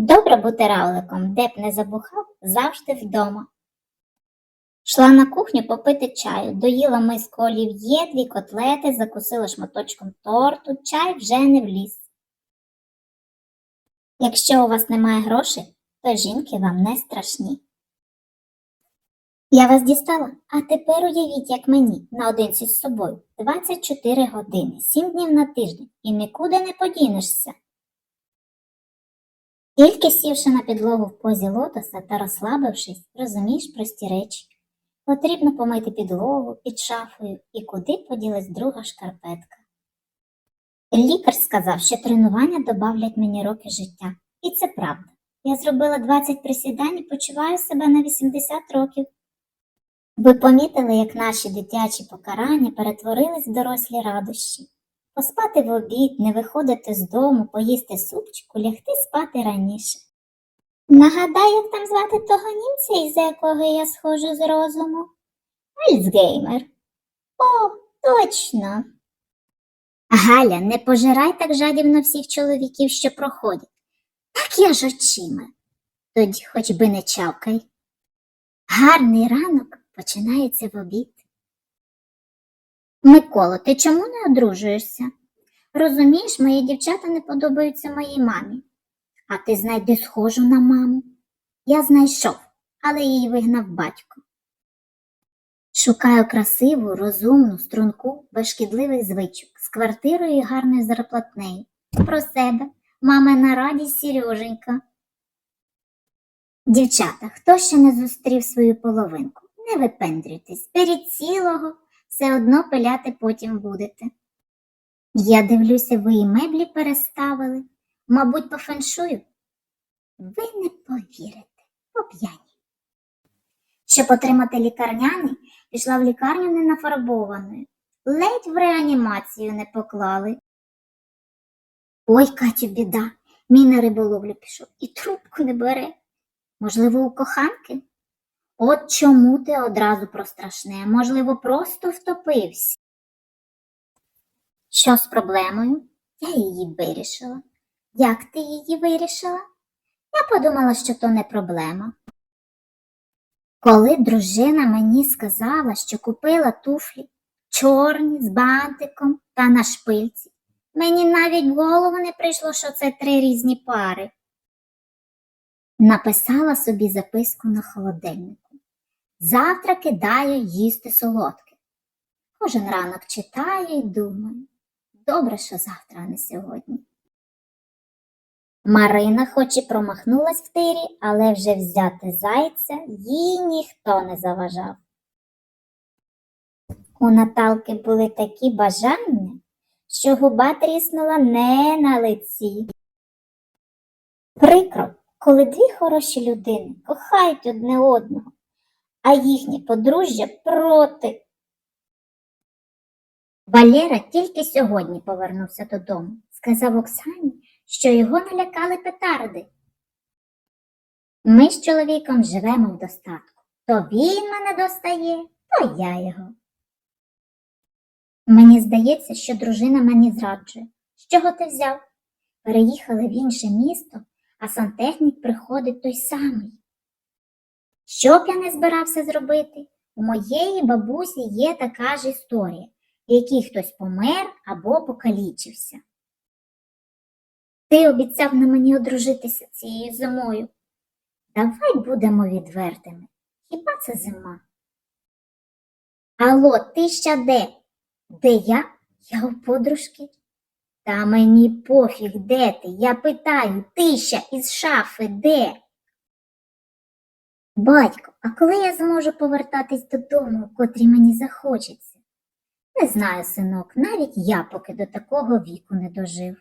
Добре бути равликом, де б не забухав, завжди вдома. Шла на кухню попити чаю, доїла миску олів'є, дві котлети, закусила шматочком торту, чай вже не вліз. Якщо у вас немає грошей, то жінки вам не страшні. Я вас дістала, а тепер уявіть, як мені наодинці з собою 24 години, 7 днів на тиждень і нікуди не подінешся. Тільки сівши на підлогу в позі лотоса та розслабившись, розумієш прості речі. Потрібно помити підлогу під шафою і куди поділась друга шкарпетка. Лікар сказав, що тренування добавлять мені роки життя. І це правда. Я зробила 20 присідань і почуваю себе на 80 років. Ви помітили, як наші дитячі покарання перетворились в дорослі радощі. Поспати в обід, не виходити з дому, поїсти супчику, лягти спати раніше. Нагадай, як там звати того німця, із якого я схожу з розуму? Альцгеймер. О, точно. Галя, не пожирай так жадібно всіх чоловіків, що проходять. Так я ж очима. Тоді хоч би не чавкай. Гарний ранок починається в обід. Микола, ти чому не одружуєшся? Розумієш, мої дівчата не подобаються моїй мамі. А ти знайди схожу на маму. Я знайшов, але її вигнав батько. Шукаю красиву, розумну, струнку, без звичок, з квартирою і гарною зарплатнею. Про себе, мамина радість Сереженька. Дівчата, хто ще не зустрів свою половинку? Не випендрюйтесь, беріть цілого, все одно пиляти потім будете. Я дивлюся, ви і меблі переставили. Мабуть, по феншую? Ви не повірите, по п'яні. Щоб отримати лікарняний, пішла в лікарню ненафарбованою. Ледь в реанімацію не поклали. Ой, Катю, біда, мій на риболовлю пішов і трубку не бере. Можливо, у коханки? От чому ти одразу про страшне, можливо, просто втопився. Що з проблемою? Я її вирішила. Як ти її вирішила? Я подумала, що то не проблема. Коли дружина мені сказала, що купила туфлі чорні з бантиком та на шпильці, мені навіть в голову не прийшло, що це три різні пари. Написала собі записку на холодильнику. Завтра кидаю їсти солодке. Кожен ранок читаю і думаю. Добре, що завтра, а не сьогодні. Марина хоч і промахнулась в тирі, але вже взяти зайця їй ніхто не заважав. У Наталки були такі бажання, що губа тріснула не на лиці. Прикро, коли дві хороші людини кохають одне одного, а їхнє подружжя проти. Валера тільки сьогодні повернувся додому, сказав Оксані, що його налякали петарди. Ми з чоловіком живемо в достатку. То він мене достає, то я його. Мені здається, що дружина мені зраджує. З чого ти взяв? Переїхали в інше місто, а сантехнік приходить той самий. Що б я не збирався зробити? У моєї бабусі є така ж історія, в якій хтось помер або покалічився. Ти обіцяв на мені одружитися цією зимою. Давай будемо відвертими. Хіба це зима? Алло, ти ще де? Де я? Я у подружки. Та мені пофіг, де ти? Я питаю, ти ще із шафи де? Батько, а коли я зможу повертатись додому, котрі мені захочеться? Не знаю, синок, навіть я поки до такого віку не дожив.